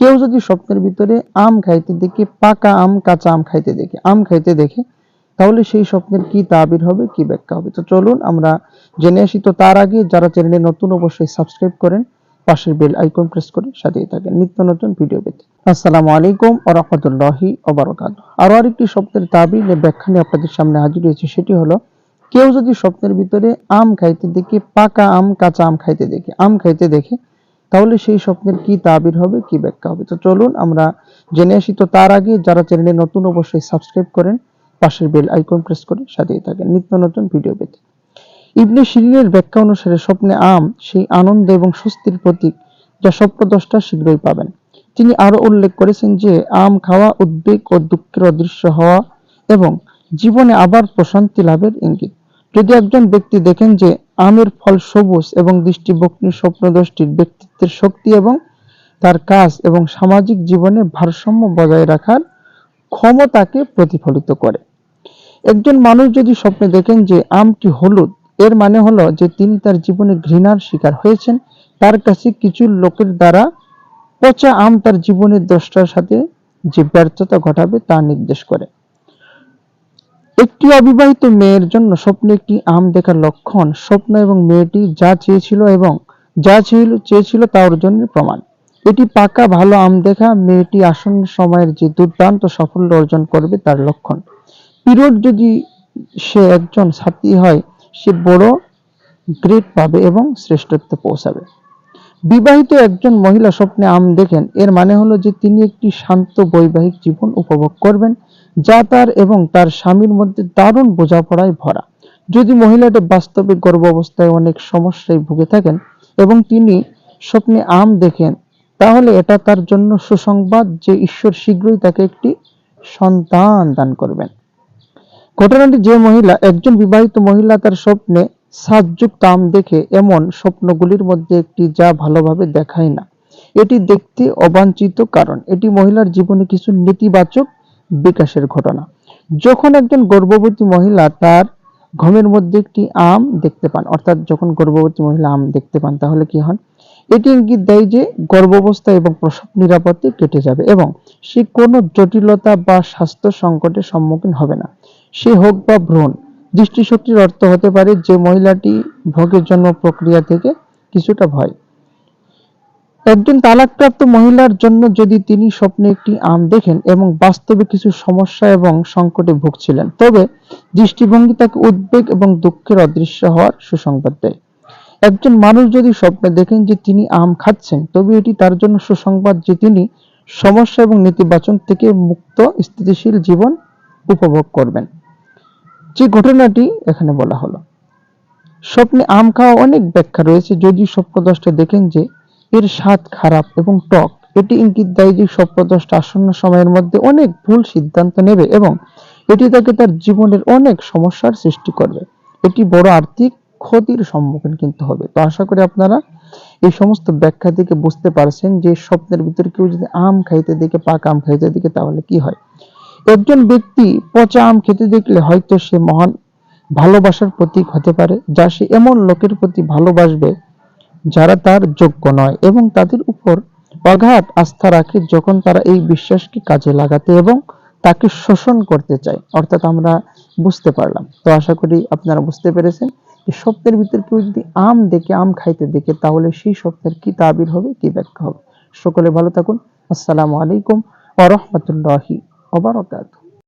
কেউ যদি স্বপ্নের ভিতরে আম খাইতে দেখে, পাকা আম, কাঁচা আম খাইতে দেখে, আম খাইতে দেখে, তাহলে সেই স্বপ্নের কি তাবির হবে, কি ব্যাখ্যা হবে? তো চলুন আমরা জেনে আসি। তো তার আগে যারা চ্যানেলে নতুন অবশ্যই সাবস্ক্রাইব করেন, পাশের বেল আইকন প্রেস করে সাথেই থাকেন। নিত্য নতুন ভিডিও পেতে। আসসালামু আলাইকুম ও রহমতুল্লাহি ওবরাকাত আরও আরেকটি স্বপ্নের তাবির ব্যাখ্যা নিয়ে আপনাদের সামনে হাজির হয়েছে, সেটি হলো, কেউ যদি স্বপ্নের ভিতরে আম খাইতে দেখে, পাকা আম, কাঁচা আম খাইতে দেখে, আম খাইতে দেখে তাহলে সেই স্বপ্নের কি তাবির হবে, কি ব্যাখ্যা হবে? তো চলুন আমরা জেনে আসি। তো তার আগে যারা চ্যানেলে নতুন অবশ্যই সাবস্ক্রাইব করেন, পাশের বেল আইকন প্রেস করে সাথেই থাকেন নিত্য নতুন ভিডিও পেতে। ইবনে শিরিনের ব্যাখ্যা অনুসারে স্বপ্নে আম সেই আনন্দ এবং স্বস্তির প্রতীক যা স্বপ্নদ্রষ্টা শীঘ্রই পাবেন। তিনি আরও উল্লেখ করেছেন যে, আম খাওয়া উদ্বেগ ও দুঃখের অদৃশ্য হওয়া এবং জীবনে আবার প্রশান্তি লাভের ইঙ্গিত। যদি একজন ব্যক্তি দেখেন যে, আমের ফল সবুজ এবং দৃষ্টিভগ্নির স্বপ্নদষ্টির ব্যক্তিত্বের শক্তি এবং তার কাজ এবং সামাজিক জীবনে ভারসাম্য বজায় রাখার ক্ষমতাকে প্রতিফলিত করে। একজন মানুষ যদি স্বপ্নে দেখেন যে আমটি হলুদ, এর মানে হলো যে তিনি তার জীবনে ঘৃণার শিকার হয়েছেন, তার কাছে কিছু লোকের দ্বারা পচা আম তার জীবনের দ্রষ্টার সাথে যে ব্যর্থতা ঘটাবে তা নির্দেশ করে। একটি অবিবাহিত মেয়ের জন্য স্বপ্নে একটি আম দেখার লক্ষণ স্বপ্ন এবং মেয়েটি যা চেয়েছিল এবং যা ছিল, চেয়েছিল তা অর্জনের প্রমাণ। এটি পাকা ভালো আম দেখা মেয়েটি আসন্ন সময়ের যে দুর্দান্ত সাফল্য অর্জন করবে তার লক্ষণ। পিরিয়ড যদি সে একজন ছাত্রী হয়, সে বড় গ্রেড পাবে এবং শ্রেষ্ঠত্ব পৌঁছাবে। বিবাহিত একজন মহিলা স্বপ্নে আম দেখেন, এর মানে হলো যে তিনি একটি শান্ত বৈবাহিক জীবন উপভোগ করবেন, যা তার এবং তার স্বামীর মধ্যে দারুণ বোঝাপড়ায় ভরা। যদি মহিলাটি বাস্তবে গর্ভ অবস্থায় অনেক সমস্যায় ভুগে থাকেন এবং তিনি স্বপ্নে আম দেখেন, তাহলে এটা তার জন্য সুসংবাদ যে ঈশ্বর শীঘ্রই তাকে একটি সন্তান দান করবেন। ঘটনাটি যে মহিলা, একজন বিবাহিত মহিলা, তার স্বপ্নে সাজযুক্ত আম দেখে এমন স্বপ্নগুলির মধ্যে একটি যা ভালোভাবে দেখায় না। এটি দেখতে অবাঞ্ছিত কারণ, এটি মহিলার জীবনে কিছু নেতিবাচক বিকাশের ঘটনা। যখন একজন গর্ভবতী মহিলা তার ঘুমের মধ্যে একটি আম দেখতে পান, অর্থাৎ যখন গর্ভবতী মহিলা আম দেখতে পান, তাহলে কি হন? এটি ইঙ্গিত দেয় যে গর্ভাবস্থা এবং প্রসব নিরাপত্তে কেটে যাবে এবং সে কোনো জটিলতা বা স্বাস্থ্য সংকটের সম্মুখীন হবে না। সে হোক বা ভ্রণ, দৃষ্টিশক্তির অর্থ হতে পারে যে মহিলাটি ভোগের জন্য প্রক্রিয়া থেকে কিছুটা ভয়। একজন তালাকপ্রাপ্ত মহিলার জন্য যদি তিনি স্বপ্নে একটি আম দেখেন এবং বাস্তবে কিছু সমস্যা এবং সংকটে ভুগছিলেন, তবে দৃষ্টিভঙ্গি তাকে উদ্বেগ এবং দুঃখের অদৃশ্য হওয়ার সুসংবাদ দেয়। একজন মানুষ যদি স্বপ্নে দেখেন যে তিনি আম খাচ্ছেন, তবে এটি তার জন্য সুসংবাদ যে তিনি সমস্যা এবং নেতিবাচন থেকে মুক্ত, স্থিতিশীল জীবন উপভোগ করবেন। যে ঘটনাটি এখানে বলা হলো। স্বপ্নে আম খাওয়া অনেক ব্যাখ্যা রয়েছে। যদি স্বপ্নদ্রষ্টা দেখেন যে এর স্বাদ খারাপ এবং টক। এটি ইঙ্গিত দেয় যে স্বপ্নদ্রষ্টা আসন্ন সময়ের মধ্যে অনেক ভুল সিদ্ধান্ত নেবে এবং এটি তাকে তার জীবনের অনেক সমস্যার সৃষ্টি করবে। এটি বড় আর্থিক ক্ষতির সম্মুখীন কিন্তু হবে। তো আশা করি আপনারা এই সমস্ত ব্যাখ্যা থেকে বুঝতে পারছেন যে স্বপ্নের ভিতরে কেউ যদি আম খাইতে দেখে, পাকা আম খাইতে দেখে, তাহলে কি হয়? একজন ব্যক্তি পচা আম খেতে দেখলে হয়তো সে মহান ভালোবাসার প্রতীক হতে পারে, যা সে এমন লোকের প্রতি ভালোবাসবে যারা তার যোগ্য নয় এবং তাদের উপর অগাধ আস্থা রাখে যখন তারা এই বিশ্বাসকে কাজে লাগাতে এবং তাকে শোষণ করতে চায়। অর্থাৎ আমরা বুঝতে পারলাম। তো আশা করি আপনারা বুঝতে পেরেছেন যে স্বপ্নের ভিতরে কেউ যদি আম দেখে, আম খাইতে দেখে, তাহলে সেই স্বপ্নের কি তাবির হবে, কি ব্যাখ্যা হবে? সকলে ভালো থাকুন। আসসালামু আলাইকুম ওয়া রাহমাতুল্লাহি ওয়া বারাকাতুহু।